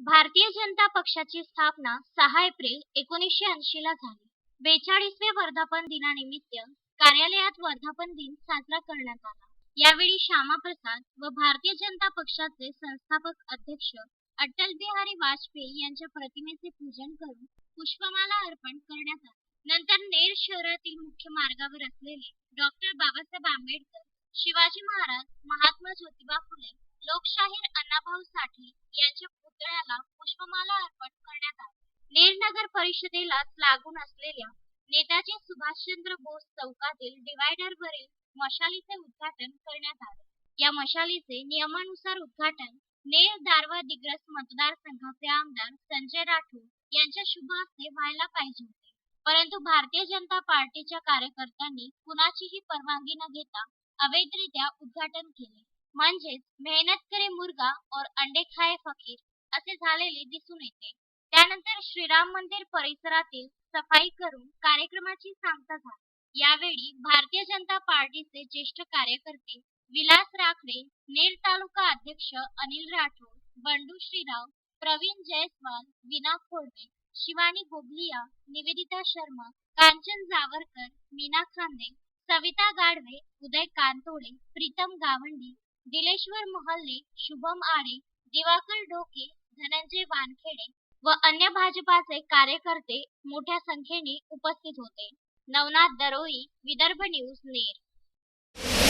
भारतीय जनता पक्षाची स्थापना सहा एप्रिल एकोणीसशे ऐंशी ला झाली. बेचाळीसवे वर्धापन दिनानिमित्त कार्यालयात वर्धापन दिन साजरा करण्यात आला. यावेळी श्यामाप्रसाद व भारतीय जनता पक्षाचे संस्थापक अध्यक्ष अटल बिहारी वाजपेयी यांच्या प्रतिमेचे पूजन करून पुष्पमाला अर्पण करण्यात आले. नंतर नेर शहरातील मुख्य मार्गावर असलेले डॉक्टर बाबासाहेब आंबेडकर शिवाजी महाराज महात्मा ज्योतिबा फुले लोकशाहीर अण्णाभाऊ साठे यांच्या पुतळ्याला पुष्पमाला अर्पण करण्यात आले. नेरनगर परिषदेलाच लागून असलेल्या नेताजी सुभाषचंद्र बोस चौकातील डिवायडर वरील मशालीचे उद्घाटन करण्यात आले. या मशालीचे नियमानुसार उद्घाटन नेर दारवा दिग्रस मतदारसंघाचे आमदार संजय राठोड यांच्या शुभ हस्ते व्हायला पाहिजे होते. परंतु भारतीय जनता पार्टीच्या कार्यकर्त्यांनी कुणाचीही परवानगी न घेता अवैधरित्या उद्घाटन केले. म्हणजेच मेहनत करे मुर्गा और अंडे खाए फकीर असे झालेले दिसून येते. त्यानंतर श्रीराम मंदिर परिसरातील सफाई करून कार्यक्रमाची सांगता झाली. यावेळी भारतीय जनता पार्टीचे ज्येष्ठ कार्यकर्ते विलास राखडे नेर तालुका अध्यक्ष अनिल राठोड बंडू श्रीराव प्रवीण जयस्वाल विना खोडवे शिवानी गोगलिया निवेदिता शर्मा कांचन जावरकर मीना खांदे सविता गाडवे उदय कांतोडे प्रीतम गावंडी दिलेश्वर मोहल्ले शुभम आडे दिवाकर ढोके धनंजय वानखेडे व अन्य भाजपाचे कार्यकर्ते मोठ्या संख्येने उपस्थित होते. नवनाथ दरोई विदर्भ न्यूज नेर.